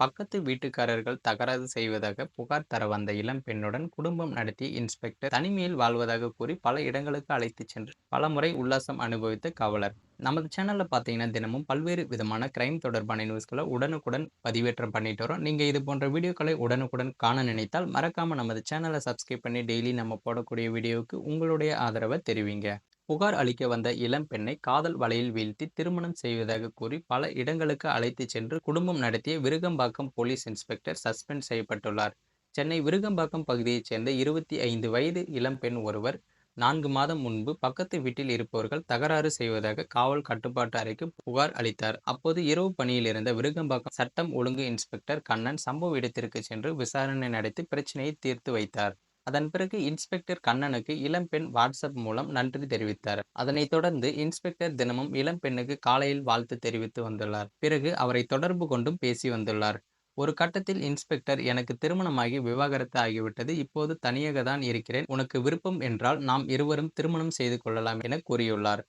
பக்கத்து வீட்டுக்காரர்கள் தகராறு செய்வதாக புகார் தர வந்த இளம் பெண்ணுடன் குடும்பம் நடத்திய இன்ஸ்பெக்டர் தனிமையில் வாழ்வதாக கூறி பல இடங்களுக்கு அழைத்துச் சென்று பலமுறை உல்லாசம் அனுபவித்த காவலர். நமது சேனலில் பார்த்தீங்கன்னா தினமும் பல்வேறு விதமான கிரைம் தொடர்பான நியூஸ்களை உடனுக்குடன் பதிவேற்றம் பண்ணிட்டு வரோம். நீங்கள் இது போன்ற வீடியோக்களை உடனுக்குடன் காண நினைத்தால் மறக்காமல் நமது சேனலை சப்ஸ்கிரைப் பண்ணி டெய்லி நம்ம போடக்கூடிய வீடியோவுக்கு உங்களுடைய ஆதரவை தெரிவிங்க. புகார் அளிக்க வந்த இளம் பெண்ணை காதல் வலையில் வீழ்த்தி திருமணம் செய்வதாக கூறி பல இடங்களுக்கு அழைத்துச் சென்று குடும்பம் நடத்திய விருகம்பாக்கம் போலீஸ் இன்ஸ்பெக்டர் சஸ்பெண்ட் செய்யப்பட்டுள்ளார். சென்னை விருகம்பாக்கம் பகுதியைச் சேர்ந்த இருபத்தி ஐந்து வயது இளம் பெண் ஒருவர் நான்கு மாதம் முன்பு பக்கத்து வீட்டில் இருப்பவர்கள் தகராறு செய்வதாக காவல் கட்டுப்பாட்டு அறைக்கு புகார் அளித்தார். அப்போது இரவு பணியில் இருந்த விருகம்பாக்கம் சட்டம் ஒழுங்கு இன்ஸ்பெக்டர் கண்ணன் சம்பவ இடத்திற்கு சென்று விசாரணை நடத்தி பிரச்சனையை தீர்த்து வைத்தார். அதன் பிறகு இன்ஸ்பெக்டர் கண்ணனுக்கு இளம்பெண் வாட்ஸ்அப் மூலம் நன்றி தெரிவித்தார். அதனைத் தொடர்ந்து இன்ஸ்பெக்டர் தினமும் இளம்பெண்ணுக்கு காலையில் வாழ்த்து தெரிவித்து வந்துள்ளார். பிறகு அவரை தொடர்பு கொண்டும் பேசி வந்துள்ளார். ஒரு கட்டத்தில் இன்ஸ்பெக்டர் எனக்கு திருமணமாகி விவாகரத்து ஆகிவிட்டது. இப்போது தனியாக தான் இருக்கிறேன். உனக்கு விருப்பம் என்றால் நாம் இருவரும் திருமணம் செய்து கொள்ளலாம் என கூறியுள்ளார்.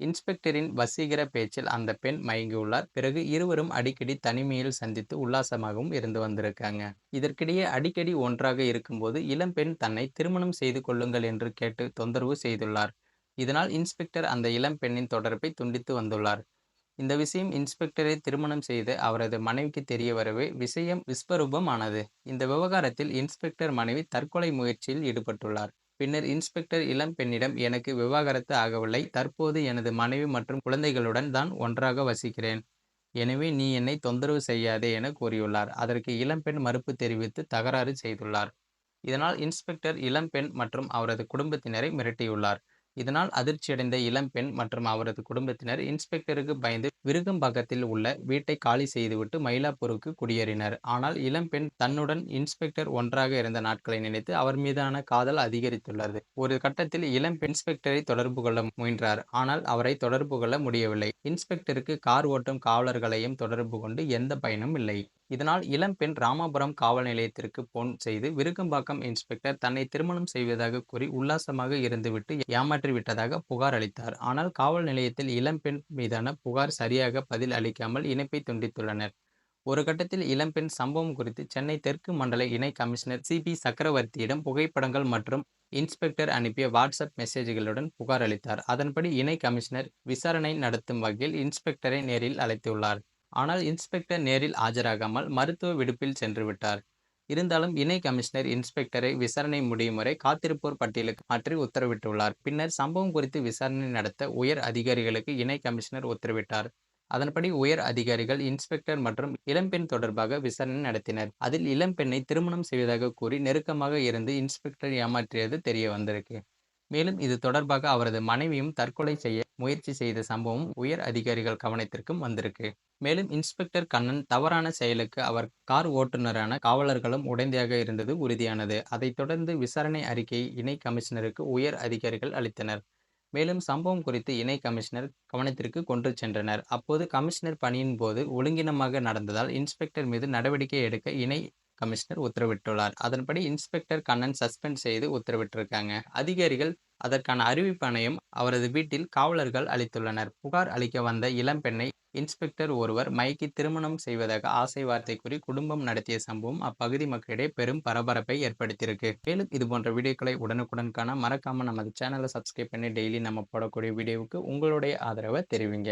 இன்ஸ்பெக்டரின் வசீகர பேச்சில் அந்த பெண் மயங்கியுள்ளார். பிறகு இருவரும் அடிக்கடி தனிமையில் சந்தித்து உல்லாசமாகவும் இருந்து வந்திருக்காங்க. இதற்கிடையே அடிக்கடி ஒன்றாக இருக்கும்போது இளம்பெண் தன்னை திருமணம் செய்து கொள்ளுங்கள் என்று கேட்டு தொந்தரவு செய்துள்ளார். இதனால் இன்ஸ்பெக்டர் அந்த இளம் பெண்ணின் தொடர்பை துண்டித்து வந்துள்ளார். இந்த விஷயம் இன்ஸ்பெக்டரை திருமணம் செய்து அவரது மனைவிக்கு தெரிய வரவே விஷயம் விஸ்வரூபமானது. இந்த விவகாரத்தில் இன்ஸ்பெக்டர் மனைவி தற்கொலை முயற்சியில் ஈடுபட்டுள்ளார். பின்னர் இன்ஸ்பெக்டர் இளம் பெண்ணிடம் எனக்கு விவாகரத்து ஆகவில்லை. தற்போது எனது மனைவி மற்றும் குழந்தைகளுடன் தான் ஒன்றாக வசிக்கிறேன். எனவே நீ என்னை தொந்தரவு செய்யாதே என கூறியுள்ளார். அதற்கு இளம்பெண் மறுப்பு தெரிவித்து தகராறு செய்துள்ளார். இதனால் இன்ஸ்பெக்டர் இளம்பெண் மற்றும் அவரது குடும்பத்தினரை மிரட்டியுள்ளார். இதனால் அதிர்ச்சியடைந்த இளம்பெண் மற்றும் அவரது குடும்பத்தினர் இன்ஸ்பெக்டருக்கு பயந்து விருகம்பாக்கத்தில் உள்ள வீட்டை காலி செய்துவிட்டு மயிலாப்பூருக்கு குடியேறினர். ஆனால் இளம்பெண் தன்னுடன் இன்ஸ்பெக்டர் ஒன்றாக இருந்த நாட்களை நினைத்து அவர் மீதான காதல் அதிகரித்துள்ளது. ஒரு கட்டத்தில் இளம்பெண் இன்ஸ்பெக்டரை தொடர்பு கொள்ள முயன்றார். ஆனால் அவரை தொடர்பு கொள்ள முடியவில்லை. இன்ஸ்பெக்டருக்கு கார் ஓட்டும் காவலர்களையும் தொடர்பு கொண்டு எந்த பயனும் இல்லை. இதனால் இளம்பெண் ராமாபுரம் காவல் நிலையத்திற்கு போன் செய்து விருகம்பாக்கம் இன்ஸ்பெக்டர் தன்னை திருமணம் செய்வதாக கூறி உல்லாசமாக இருந்துவிட்டு ஏமாற்றி விட்டதாக புகார் அளித்தார். ஆனால் காவல் நிலையத்தில் இளம்பெண் மீதான புகார் சரியாக பதில் அளிக்காமல் இணைப்பை துண்டித்துள்ளனர். ஒரு கட்டத்தில் இளம்பெண் சம்பவம் குறித்து சென்னை தெற்கு மண்டல இணை கமிஷனர் சி. பி. சக்கரவர்த்தியிடம் புகைப்படங்கள் மற்றும் இன்ஸ்பெக்டர் அனுப்பிய வாட்ஸ்அப் மெசேஜ்களுடன் புகார் அளித்தார். அதன்படி இணை கமிஷனர் விசாரணை நடத்தும் வகையில் இன்ஸ்பெக்டரை நேரில் அழைத்துள்ளார். ஆனால் இன்ஸ்பெக்டர் நேரில் ஆஜராகாமல் மருத்துவ விடுப்பில் சென்று விட்டார் இருந்தாலும் இணை கமிஷனர் இன்ஸ்பெக்டரை விசாரணை முடியும் வரை காத்திருப்போர் பட்டியலுக்கு மாற்றி உத்தரவிட்டுள்ளார். பின்னர் சம்பவம் குறித்து விசாரணை நடத்த உயர் அதிகாரிகளுக்கு இணை கமிஷனர் உத்தரவிட்டார். அதன்படி உயர் அதிகாரிகள் இன்ஸ்பெக்டர் மற்றும் இளம்பெண் தொடர்பாக விசாரணை நடத்தினர். அதில் இளம்பெண்ணை திருமணம் செய்வதாக கூறி நெருக்கமாக இருந்து இன்ஸ்பெக்டர் ஏமாற்றியது தெரிய வந்திருக்கு மேலும் இது தொடர்பாக அவரது மனைவியும் தற்கொலை செய்ய முயற்சி செய்த சம்பவம் உயர் அதிகாரிகள் கவனத்திற்கும் வந்திருக்கு. மேலும் இன்ஸ்பெக்டர் கண்ணன் தவறான செயலுக்கு அவர் கார் ஓட்டுநரான காவலர்களும் உடந்தையாக இருந்தது உறுதியானது. அதைத் தொடர்ந்து விசாரணை அறிக்கையை இணை கமிஷனருக்கு உயர் அதிகாரிகள் அளித்தனர். மேலும் சம்பவம் குறித்து இணை கமிஷனர் கவனத்திற்கு கொண்டு சென்றனர். அப்போது கமிஷனர் பணியின் போது ஒழுங்கினமாக நடந்ததால் இன்ஸ்பெக்டர் மீது நடவடிக்கை எடுக்க இணை கமிஷனர் உத்தரவிட்டுள்ளார். அதன்படி இன்ஸ்பெக்டர் கண்ணன் சஸ்பெண்ட் செய்து உத்தரவிட்டிருக்காங்க. அதிகாரிகள் அதற்கான அறிவிப்பனையும் அவரது வீட்டில் காவலர்கள் அளித்துள்ளனர். புகார் அளிக்க வந்த இளம்பெண்ணை இன்ஸ்பெக்டர் ஒருவர் மைக்கி திருமணம் செய்வதாக ஆசை வார்த்தை கூறி குடும்பம் நடத்திய சம்பவம் அப்பகுதி மக்களிடையே பெரும் பரபரப்பை ஏற்படுத்தியிருக்கு. மேலும் இது போன்ற வீடியோக்களை உடனுக்குடன் காண மறக்காம நமது சேனலை சப்ஸ்கிரைப் பண்ணி டெய்லி நம்ம போடக்கூடிய வீடியோவுக்கு உங்களுடைய ஆதரவை தெரிவிங்க.